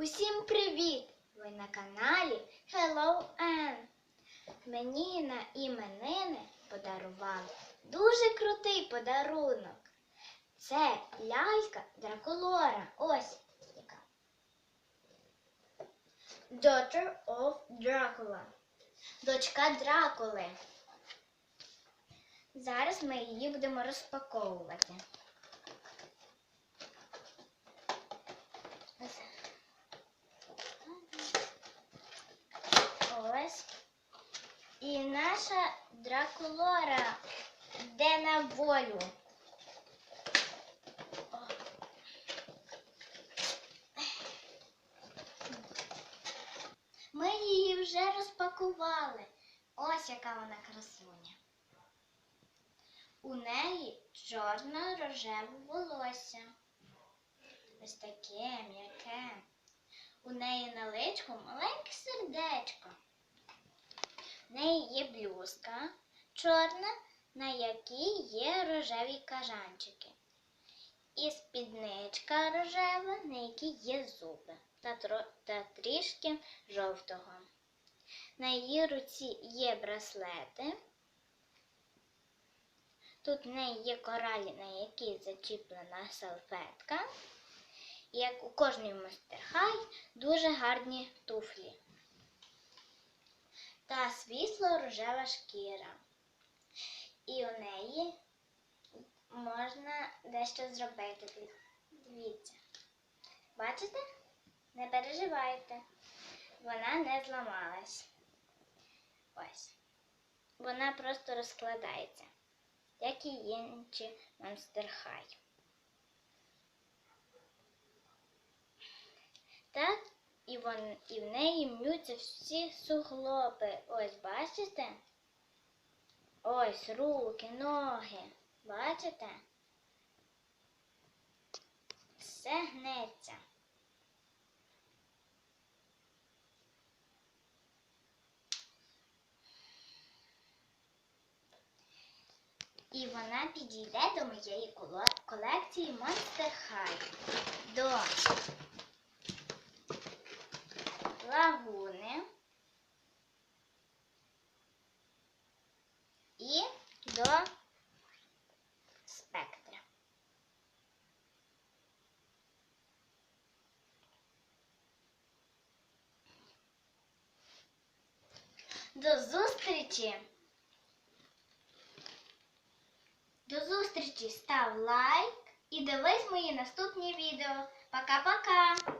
Усім привіт! Ви на каналі Hello Ann. Мені на іменини подарували дуже крутий подарунок. Це лялька Дракулора. Ось яка. Daughter of Dracula. Дочка Дракули. Зараз ми її будемо розпаковувати. Ось. І наша Дракулора йде на волю. Ми її вже розпакували. Ось яка вона красуня. У неї чорно-рожеве волосся. Ось таке м'яке. У неї на личку маленьке сердечко. В неї є блюзка чорна, на якій є рожеві кажанчики. І спідничка рожева, на якій є зуби та, тро- та трішки жовтого. На її руці є браслети. Тут в неї є коралі, на якій зачіплена салфетка. Як у кожної мастерхай, дуже гарні туфлі. Та світло рожева шкіра. І у неї можна дещо зробити. Дивіться. Бачите? Не переживайте. Вона не зламалась. Ось. Вона просто розкладається, як і інші монстерхай. Так, і, вон, і в неї мнються всі суглоби. Ось, бачите? Ось руки, ноги. Бачите? Все гнеться. І вона підійде до моєї колекції Monster High. До лагуни і до спектра. До зустрічі! До зустрічі! Став лайк і дивись мої наступні відео. Пока-пока!